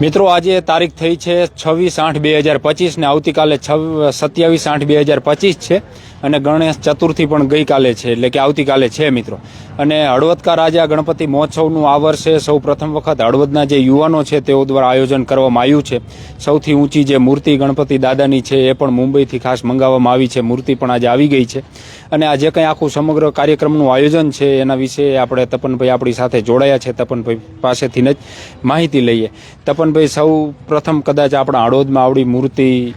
મિત્રો, આજે તારીખ થઈ છે છવ્વીસ આઠ બે હજાર પચીસ ને આવતીકાલે સત્યાવીસ આઠ બે હજાર પચીસ છે. અને ગણેશ ચતુર્થી પણ ગઈકાલે છે, એટલે કે આવતીકાલે છે મિત્રો. અને હળવદકા રાજા ગણપતિ મહોત્સવનું આ વર્ષે સૌ પ્રથમ વખત હળવદના જે યુવાનો છે તેઓ દ્વારા આયોજન કરવામાં આવ્યું છે. સૌથી ઊંચી જે મૂર્તિ ગણપતિ દાદાની છે એ પણ મુંબઈથી ખાસ મંગાવવામાં આવી છે. મૂર્તિ પણ આજે આવી ગઈ છે. અને આ જે કંઈ આખું સમગ્ર કાર્યક્રમનું આયોજન છે એના વિશે આપણે તપનભાઈ આપણી સાથે જોડાયા છે. તપનભાઈ પાસેથી જ માહિતી લઈએ. તપનભાઈ સૌ પ્રથમ કદાચ આપણા હળવદમાં આવડી મૂર્તિ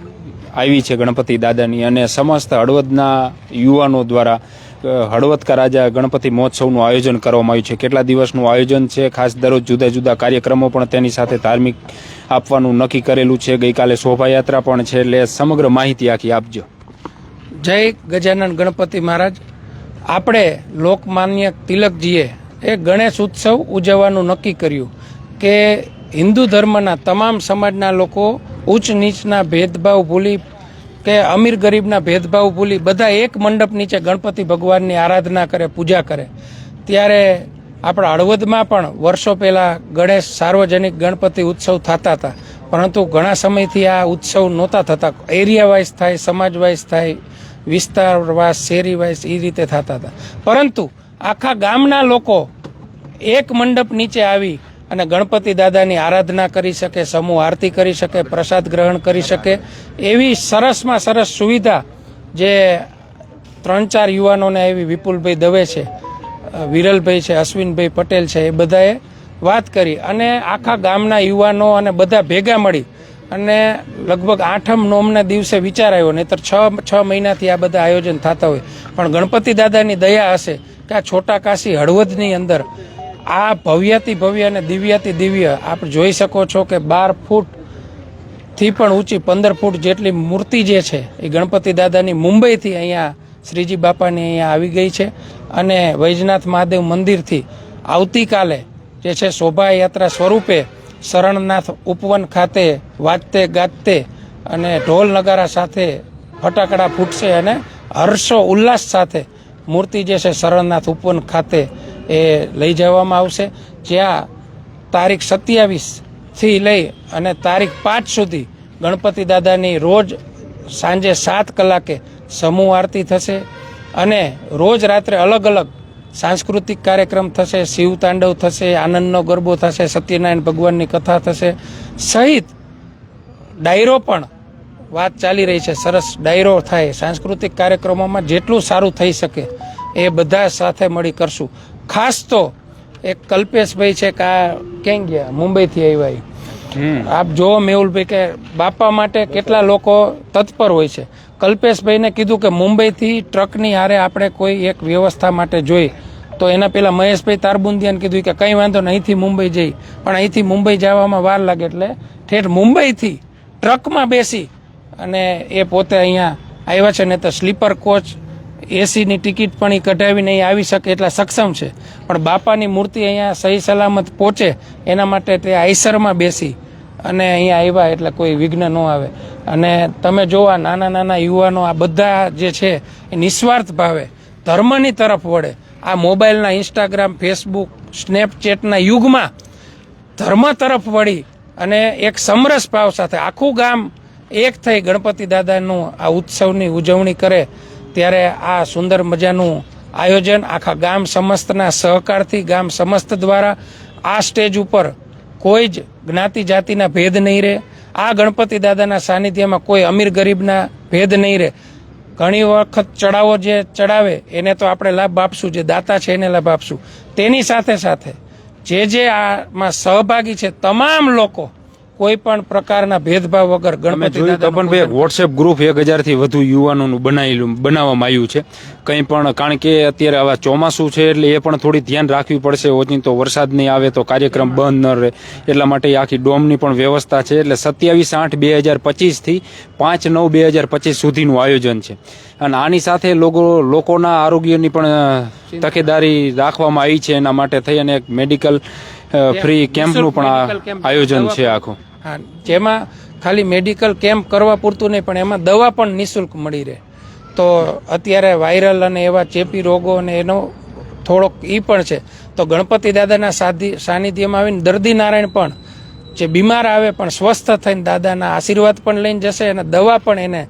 આવી છે ગણપતિ દાદાની અને સમસ્ત હળવદના યુવાનો દ્વારા હળવદકા રાજા ગણપતિ મહોત્સવનું આયોજન કરવામાં આવ્યું છે. કેટલા દિવસનું આયોજન છે? ખાસ દરરોજ જુદા જુદા કાર્યક્રમો પણ તેની સાથે ધાર્મિક આપવાનું નક્કી કરેલું છે. ગઈકાલે શોભાયાત્રા પણ છે. એટલે સમગ્ર માહિતી આખી આપજો. જય ગજાનન ગણપતિ મહારાજ. આપણે લોકમાન્ય તિલકજીએ એ ગણેશ ઉત્સવ ઉજવવાનું નક્કી કર્યું કે હિન્દુ ધર્મના તમામ સમાજના લોકો ઉચ્ચ નીચના ભેદભાવ ભૂલી કે અમીર ગરીબના ભેદભાવ ભૂલી બધા એક મંડપ નીચે ગણપતિ ભગવાનની આરાધના કરે, પૂજા કરે. ત્યારે આપણા હળવદમાં પણ વર્ષો પહેલાં ગણેશ સાર્વજનિક ગણપતિ ઉત્સવ થતા હતા. પરંતુ ઘણા સમયથી આ ઉત્સવ નહોતા થતા. એરિયા વાઇઝ થાય સમાજ વાઇઝ થાય વિસ્તાર વાઇઝ શેરી વાઇઝ એ રીતે થતા હતા. પરંતુ આખા ગામના લોકો એક મંડપ નીચે આવી અને ગણપતિ દાદાની આરાધના કરી શકે, સમૂહ આરતી કરી શકે, પ્રસાદ ગ્રહણ કરી શકે, એવી સરસમાં સરસ સુવિધા જે ત્રણ ચાર યુવાનોને એવી વિપુલભાઈ દવે છે વિરલભાઈ છે, અશ્વિનભાઈ પટેલ છે, એ બધાએ વાત કરી અને આખા ગામના યુવાનો અને બધા ભેગા મળી અને લગભગ આઠમ નોમના દિવસે વિચાર આવ્યો, નહીતર છ છ મહિનાથી આ બધા આયોજન થતા હોય. પણ ગણપતિ દાદાની દયા હશે કે આ છોટા કાશી હળવદની અંદર આ ભવ્યથી ભવ્ય અને દિવ્યથી દિવ્ય આપ જોઈ શકો છો કે બાર ફૂટથી પણ ઊંચી પંદર ફૂટ જેટલી મૂર્તિ જે છે એ ગણપતિ દાદાની મુંબઈથી અહીંયા શ્રીજી બાપાની અહીંયા આવી ગઈ છે અને વૈજનાથ મહાદેવ મંદિરથી આવતીકાલે જે છે શોભાયાત્રા સ્વરૂપે શરણનાથ ઉપવન ખાતે વાજતે ગાજતે અને ઢોલ નગારા સાથે ફટાકડા ફૂટશે અને હર્ષો ઉલ્લાસ સાથે મૂર્તિ જે છે શરણનાથ ઉપવન ખાતે એ લઈ જવામાં આવશે. જ્યાં તારીખ સત્યાવીસથી લઈ અને તારીખ પાંચ સુધી ગણપતિ દાદાની રોજ સાંજે સાત કલાકે સમૂહ આરતી થશે અને રોજ રાત્રે અલગ અલગ સાંસ્કૃતિક કાર્યક્રમ થશે, શિવ તાંડવ થશે, આનંદનો ગરબો થશે, સત્યનારાયણ ભગવાનની કથા થશે. સહિત ડાયરો પણ વાત ચાલી રહી છે. સરસ ડાયરો થાય. સાંસ્કૃતિક કાર્યક્રમોમાં જેટલું સારું થઈ શકે એ બધા સાથે મળી કરશું. ખાસ તો એક કલ્પેશભાઈ છે કે આ ક્યાં ગયા? મુંબઈથી આવ્યા. આપ જોવો મેહુલભાઈ કે બાપા માટે કેટલા લોકો તત્પર હોય છે. કલ્પેશભાઈને કીધું કે મુંબઈથી ટ્રકની હારે આપણે કોઈ એક વ્યવસ્થા માટે જોઈ. તો એના પેલા મહેશભાઈ તારબુંદિયાને કીધું કે કંઈ વાંધો નહીં અહીંથી મુંબઈ જઈ. પણ અહીંથી મુંબઈ જવામાં વાર લાગે એટલે ઠેઠ મુંબઈથી ટ્રકમાં બેસી અને એ પોતે અહીંયા આવ્યા છે ને તો સ્લીપર કોચ એસીની ટિકિટ પણ એ કઢાવીને અહીં આવી શકે એટલા સક્ષમ છે. પણ બાપાની મૂર્તિ અહીંયા સહી સલામત પહોંચે, એના માટે તે આઈસરમાં બેસી અને અહીંયા આવ્યા એટલે કોઈ વિઘ્ન ન આવે. અને તમે જો આ નાના નાના યુવાનો આ બધા જે છે એ નિસ્વાર્થ ભાવે, ધર્મની તરફ વળે. આ મોબાઈલના ઇન્સ્ટાગ્રામ, ફેસબુક, સ્નેપચેટના યુગમાં ધર્મ તરફ વળી અને એક સમરસ ભાવ સાથે આખું ગામ એક થઈ ગણપતિ દાદાનું આ ઉત્સવની ઉજવણી કરે. ત્યારે આ સુંદર મજાનું આયોજન આખા ગામ સમસ્તના સહકારથી, ગામ સમસ્ત દ્વારા આ સ્ટેજ ઉપર કોઈ જ જ્ઞાતિ જાતિના ભેદ નહીં રહે. આ ગણપતિ દાદાના સાનિધ્યમાં કોઈ અમીર ગરીબના ભેદ નહીં રહે. ઘણી વખત ચડાવો જે ચડાવે, એને તો આપણે લાભ આપશું, જે દાતા છે એને લાભ આપશું. તેની સાથે સાથે જે જે આમાં સહભાગી છે, તમામ લોકો કોઈ પણ પ્રકારના ભેદભાવ વગર ગણપતિ ભાઈ વોટ્સએપ ગ્રુપ એક હજારથી વધુ યુવાનોનું બનાવેલું બનાવવામાં આવ્યું છે. કંઈ પણ કારણ કે અત્યારે આવા ચોમાસું છે એટલે એ પણ થોડી ધ્યાન રાખવી પડશે. ઓચિંતો તો વરસાદ નહીં આવે તો કાર્યક્રમ બંધ ન રહે. એટલા માટે આખી ડોમની પણ વ્યવસ્થા છે. એટલે સત્યાવીસ આઠ બે હજાર પચીસથી પાંચ નવ બે હજાર પચીસ સુધીનું આયોજન છે. અને આની સાથે લોકો લોકોના આરોગ્યની પણ તકેદારી રાખવામાં આવી છે. એના માટે થઈ અને એક મેડિકલ ફ્રી કેમ્પનું પણ આયોજન છે આખું. હા જેમાં ખાલી મેડિકલ કેમ્પ કરવા પૂરતું નહીં પણ એમાં દવા પણ નિઃશુલ્ક મળી રહે. તો અત્યારે વાયરલ અને એવા ચેપી રોગો અને એનો થોડોક એ પણ છે. તો ગણપતિ દાદાના સાધી સાનિધ્યમાં આવીને દર્દી નારાયણ પણ જે બીમાર આવે પણ સ્વસ્થ થઈને દાદાના આશીર્વાદ પણ લઈને જશે અને દવા પણ એને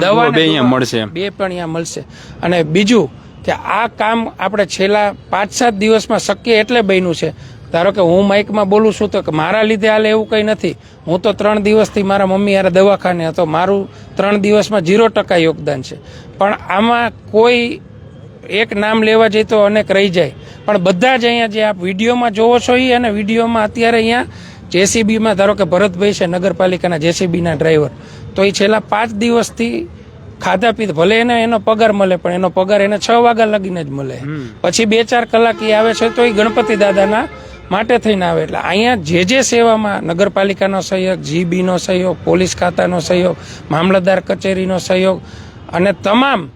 દવા બે મળશે બે પણ અહીંયા મળશે. અને બીજું કે આ કામ આપણે છેલ્લા પાંચ સાત દિવસમાં શક્ય એટલે બન્યું છે. ધારો કે હું માઇકમાં બોલું છું તો કે મારા લીધે હાલ એવું કંઈ નથી. હું તો ત્રણ દિવસથી મારા મમ્મી યાર દવાખાને હતો. મારું ત્રણ દિવસમાં ઝીરો ટકા યોગદાન છે. પણ આમાં કોઈ એક નામ લેવા જઈએ તો અનેક રહી જાય. પણ બધા જ અહીંયા જે આપ વિડીયોમાં જોવો છો એ અને વિડીયોમાં અત્યારે અહીંયા જેસીબીમાં ધારો કે ભરતભાઈ છે નગરપાલિકાના જેસીબીના ડ્રાઈવર. તો એ છેલ્લા પાંચ દિવસથી ખાધા પીધા ભલે એને એનો પગાર મળે પણ એનો પગાર એને છ વાગ્યા લગીને જ મળે. પછી બે ચાર કલાક એ આવે છે તો એ ગણપતિ દાદાના માટે થઈને આવે. એટલે અહીંયા જે જે સેવામાં નગરપાલિકાનો સહયોગ, જીબીનો સહયોગ, પોલીસ ખાતાનો સહયોગ, મામલતદાર કચેરીનો સહયોગ અને તમામ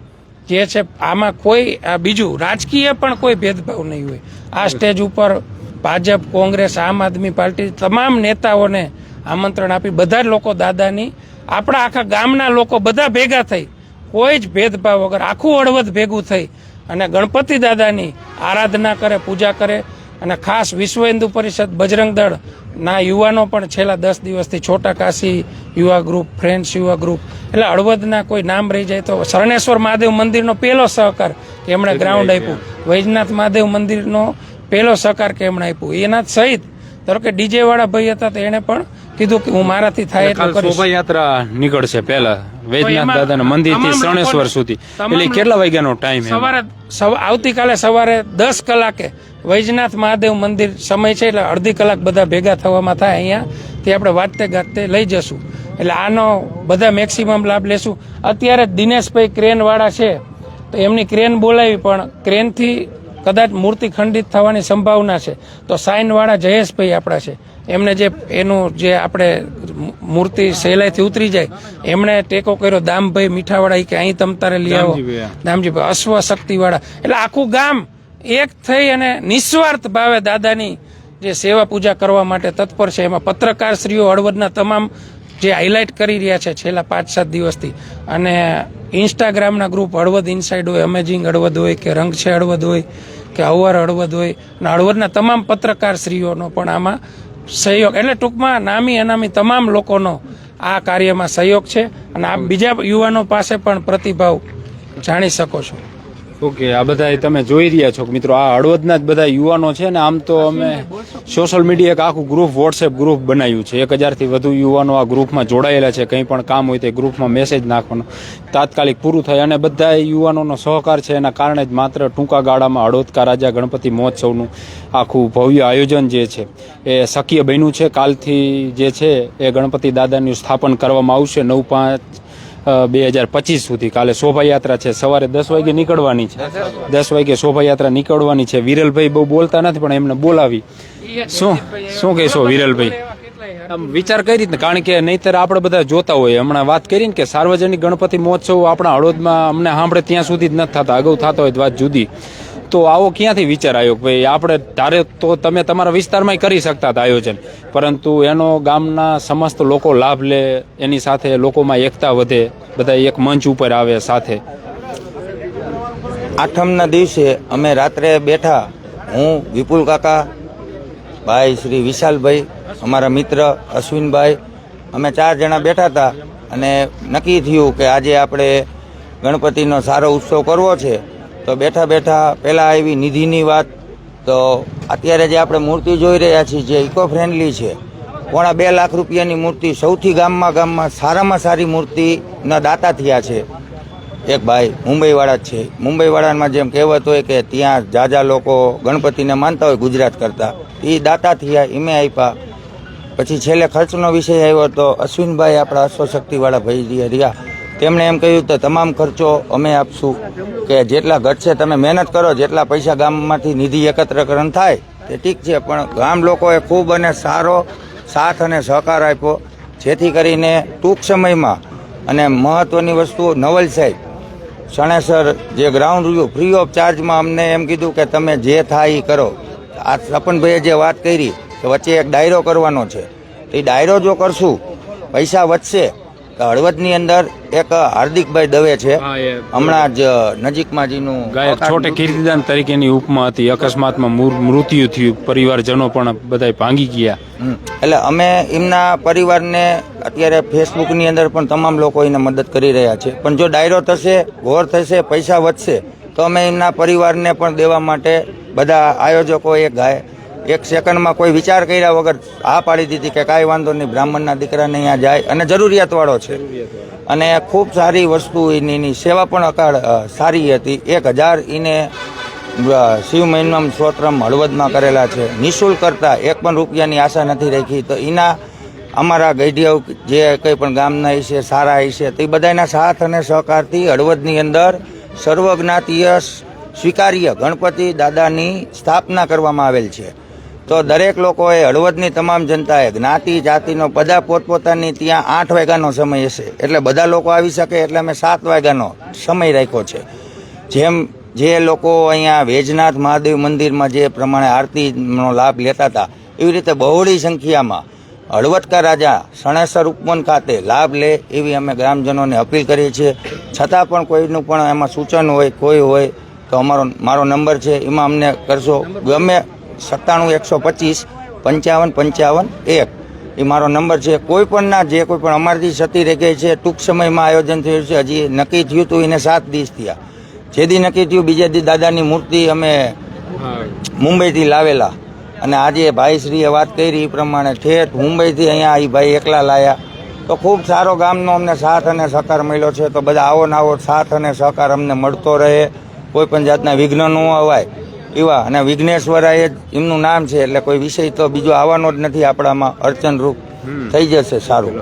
જે છે આમાં કોઈ બીજું રાજકીય પણ કોઈ ભેદભાવ નહીં હોય. આ સ્ટેજ ઉપર ભાજપ, કોંગ્રેસ, આમ આદમી પાર્ટી તમામ નેતાઓને આમંત્રણ આપી બધા જ લોકો દાદાની, આપણા આખા ગામના લોકો બધા ભેગા થઈ, કોઈ જ ભેદભાવ વગર આખું હળવદ ભેગું થઈ અને ગણપતિ દાદાની આરાધના કરે, પૂજા કરે અને ખાસ વિશ્વ હિન્દુ પરિષદ બજરંગ દળ ના યુવાનો પણ છેલ્લા દસ દિવસથી છોટા કાશી યુવા ગ્રુપ ફ્રેન્ડ્સ યુવા ગ્રુપ એટલે હળવદના કોઈ નામ રહી જાય તો શરણેશ્વર મહાદેવ મંદિરનો પહેલો સહકાર કે એમણે ગ્રાઉન્ડ આપ્યું. વૈજનાથ મહાદેવ મંદિરનો પહેલો સહકાર કે એમણે આપ્યું. એના સહિત ધારો કે ડીજે વાળા ભાઈ હતા તો એને પણ કીધું કે હું મારાથી થાય એટલું કરીશ. શોભાયાત્રા નીકળશે પહેલા. વૈદ્યનાથ દાદાના મંદિરથી તમામ શરણેશ્વર સુધી. એટલે કેટલા વાગ્યાનો ટાઈમ સવારે આવતીકાલે સવારે દસ કલાકે વૈજનાથ મહાદેવ મંદિર સમય છે એટલે અડધી કલાક બધા ભેગા થવામાં થાય અહીંયા. તે આપણે વાંચતે ગાતે લઈ જશું. એટલે આનો બધા મેક્સિમમ લાભ લેશું. અત્યારે દિનેશભાઈ ક્રેન વાળા છે. તો એમની ક્રેન બોલાવી પણ ક્રેનથી કદાચ મૂર્તિ ખંડિત થવાની સંભાવના છે. તો સાઇનવાળા જયેશભાઈ આપણા છે. એમને જે એનું જે આપણે મૂર્તિ સહેલાઈથી ઉતરી જાય એમણે ટેકો કર્યો દામભાઈ મીઠાવાળા કે અહીં તમ તારે લઈ આવો. દામજીભાઈ, અશ્વ શક્તિવાળા એટલે આખું ગામ એક થઈ અને નિસ્વાર્થ ભાવે દાદાની જે સેવા પૂજા કરવા માટે તત્પર છે. એમાં પત્રકારશ્રીઓ હળવદના તમામ જે હાઇલાઇટ કરી રહ્યા છે છેલ્લા પાંચ, સાત દિવસથી. અને ઇન્સ્ટાગ્રામના ગ્રુપ હળવદ ઇનસાઇડ હોય અમેઝિંગ હળવદ હોય, કે રંગ છે હળવદ હોય, કે અવર હળવદ હોય, અને હળવદના તમામ પત્રકારશ્રીઓનો પણ આમાં સહયોગ. એટલે ટૂંકમાં નામી અનામી તમામ લોકોનો આ કાર્યમાં સહયોગ છે. અને આ બીજા યુવાનો પાસે પણ પ્રતિભાવ જાણી શકો છો. ઓકે, આ બધા તમે જોઈ રહ્યા છો મિત્રો, આ હળવદના જ બધા યુવાનો છે ને, આમ તો અમે સોશિયલ મીડિયા એક આખું ગ્રુપ વોટ્સએપ ગ્રુપ બનાવ્યું છે. એક હજારથી વધુ યુવાનો આ ગ્રુપમાં જોડાયેલા છે. કંઈ પણ કામ હોય તે ગ્રુપમાં મેસેજ નાખવાનો. તાત્કાલિક પૂરું થાય અને બધા યુવાનોનો સહકાર છે એના કારણે જ માત્ર ટૂંકા ગાળામાં હળવદકા રાજા ગણપતિ મહોત્સવનું આખું ભવ્ય આયોજન જે છે એ શક્ય બન્યું છે. કાલથી જે છે એ ગણપતિ દાદાનું સ્થાપન કરવામાં આવશે. નવ પાંચ બે હજાર પચીસ સુધી. કાલે શોભાયાત્રા છે. સવારે દસ વાગે નીકળવાની છે. દસ વાગે શોભાયાત્રા નીકળવાની છે. વિરલભાઈ બહુ બોલતા નથી, પણ એમને બોલાવી. શું શું કહેશો વિરલભાઈ? આમ વિચાર કઈ રીતના? કારણ કે નહીતર આપણે બધા જોતા હોય હમણાં વાત કરી ને કે સાર્વજનિક ગણપતિ મહોત્સવ આપણા હળોદમાં અમને સાંભળે ત્યાં સુધી જ નથી થતા. અગાઉ થતા હોય વાત જુદી. તો આવો ક્યાંથી વિચાર આવ્યો કે ભાઈ આપણે તારે તો તમે તમારા વિસ્તારમાં કરી શકતા હતા આયોજન. પરંતુ એનો ગામના સમસ્ત લોકો લાભ લે, એની સાથે લોકોમાં એકતા વધે, બધા એક મંચ ઉપર આવે સાથે. આઠમના દિવસે અમે રાત્રે બેઠા, હું, વિપુલ કાકા, ભાઈ શ્રી વિશાલભાઈ, અમારા મિત્ર અશ્વિનભાઈ, અમે ચાર જણા બેઠા હતા અને નક્કી થયું કે આજે આપણે ગણપતિનો સારો ઉત્સવ કરવો છે. તો બેઠા બેઠા પહેલાં આવી નિધિની વાત. તો અત્યારે જે આપણે મૂર્તિ જોઈ રહ્યા છીએ, જે ઇકો ફ્રેન્ડલી છે, પોણા બે લાખ રૂપિયાની મૂર્તિ સૌથી ગામમાં ગામમાં સારામાં સારી મૂર્તિના દાતા થયા છે. એક ભાઈ મુંબઈવાળા જ છે. મુંબઈવાળામાં જેમ કહેવત હોય કે ત્યાં જાજા લોકો ગણપતિને માનતા હોય, ગુજરાત કરતાં. એ દાતા થયા એમે આપ્યા પછી છેલ્લે ખર્ચનો વિષય આવ્યો તો અશ્વિનભાઈ આપણા અશ્વશક્તિવાળા ભાઈ રહ્યા. તેમણે એમ કહ્યું કે તમામ ખર્ચો અમે આપશું, કે જેટલા ઘટશે તમે મહેનત કરો, જેટલા પૈસા ગામમાંથી નિધિ એકત્રકરણ થાય, તે ઠીક છે. પણ ગામ લોકોએ ખૂબ અને સારો સાથ અને સહકાર આપ્યો, જેથી કરીને ટૂંક સમયમાં અને મહત્વની વસ્તુ નવલ સાહેબ, શણેસર જે ગ્રાઉન્ડ રહ્યું ફ્રી ઓફ ચાર્જમાં અમને એમ કીધું કે તમે જે થાય એ કરો. આ સપનભાઈએ જે વાત કરી કે વચ્ચે એક ડાયરો કરવાનો છે. તો એ ડાયરો જો કરશું, પૈસા વધશે હળવદની અંદર એક હાર્દિકભાઈ દવે છે. હમણાં જ નજીકમાં જીનું ગાયક છોટે કીર્તિદાન તરીકેની ઉપમા હતી. અકસ્માતમાં મૃત્યુ થયું. પરિવારજનો પણ બધા ભાંગી ગયા. એટલે અમે એમના પરિવારને અત્યારે ફેસબુકની અંદર પણ તમામ લોકો એને મદદ કરી રહ્યા છે. પણ જો ડાયરો થશે ઘોર થશે પૈસા વધશે તો અમે એમના પરિવારને પણ દેવા માટે બધા આયોજકોએ ગાય એક સેકન્ડમાં કોઈ વિચાર કર્યા વગર હા પાડી દીધી કે કાંઈ વાંધો નહીં, બ્રાહ્મણના દીકરાને અહીંયા જાય. અને જરૂરિયાતવાળો છે. અને ખૂબ સારી વસ્તુ એની સેવા પણ અકાળ સારી હતી. એક હજાર એને શિવ મહિનમ સ્વત્રમ હળવદમાં કરેલા છે. નિઃશુલ્ક કરતા એક પણ રૂપિયાની આશા નથી રાખી. તો એના અમારા ગઈઢિયાઓ જે કંઈ પણ ગામના છે સારા છે તે બધાના સાથ અને સહકારથી હળવદની અંદર સર્વજ્ઞાતીય સ્વીકાર્ય ગણપતિ દાદાની સ્થાપના કરવામાં આવેલ છે. તો દરેક લોકોએ હળવદની તમામ જનતાએ જ્ઞાતિ, જાતિનો બધા પોતપોતાની ત્યાં આઠ વાગ્યાનો સમય હશે. એટલે બધા લોકો આવી શકે એટલે અમે સાત વાગ્યાનો સમય રાખ્યો છે. જેમ જે લોકો અહીંયા વેજનાથ મહાદેવ મંદિરમાં જે પ્રમાણે આરતીનો લાભ લેતા હતા, એવી રીતે બહોળી સંખ્યામાં હળવદકા રાજા સણેસર ઉપવન ખાતે લાભ લે એવી અમે ગ્રામજનોને અપીલ કરીએ છીએ. છતાં પણ કોઈનું પણ એમાં સૂચન હોય, કોઈ હોય, તો અમારો, મારો નંબર છે, એમાં અમને કરશો. ગમે સત્તાણું, એકસો પચીસ, પંચાવન પંચાવન, એક. એ મારો નંબર છે. કોઈ પણના જે કોઈ પણ અમારથી સતી રહી ગઈ છે, ટૂંક સમયમાં આયોજન થયું છે. હજી નક્કી થયું હતું એને સાત દિવસ થયા. જે દી નક્કી થયું, બીજે દી દાદાની મૂર્તિ અમે મુંબઈથી લાવેલા. અને આજે ભાઈશ્રીએ વાત કરી એ પ્રમાણે ઠેઠ મુંબઈથી અહીંયા એ ભાઈ એકલા લાયા. તો ખૂબ સારો ગામનો અમને સાથ અને સહકાર મળ્યો છે. તો બધા આવો ને આવો સાથ અને સહકાર અમને મળતો રહે. કોઈ પણ જાતના વિઘ્ન ન અવાય. એવા. અને વિઘ્નેશ્વરાય જ એમનું નામ છે એટલે કોઈ વિષય તો બીજો આવવાનો જ નથી આપણામાં. અર્ચનરૂપ થઈ જશે સારું.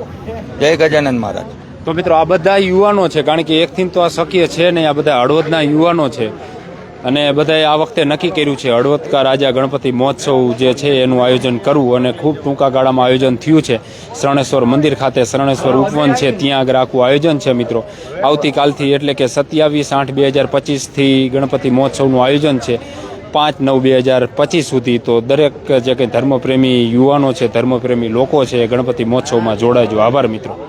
જય ગજાનંદ મહારાજ. તો મિત્રો આ બધા યુવાનો છે કારણ કે એકથી તો આ શક્ય છે નહીં આ બધા હળવદના યુવાનો છે. અને બધાએ આ વખતે નક્કી કર્યું છે હળવદકા રાજા ગણપતિ મહોત્સવ જે છે એનું આયોજન કરવું. અને ખૂબ ટૂંકા ગાળામાં આયોજન થયું છે. શરણેશ્વર મંદિર ખાતે શરણેશ્વર ઉપવન છે ત્યાં આગળ આખું આયોજન છે મિત્રો. આવતીકાલથી એટલે કે સત્યાવીસ આઠ બે હજાર પચીસથી ગણપતિ મહોત્સવનું આયોજન છે. પાંચ નવ બે હજાર પચીસ સુધી તો દરેક જે કંઈ ધર્મપ્રેમી યુવાનો છે, ધર્મપ્રેમી લોકો છે ગણપતિ મહોત્સવમાં જોડાજો આભાર મિત્રો.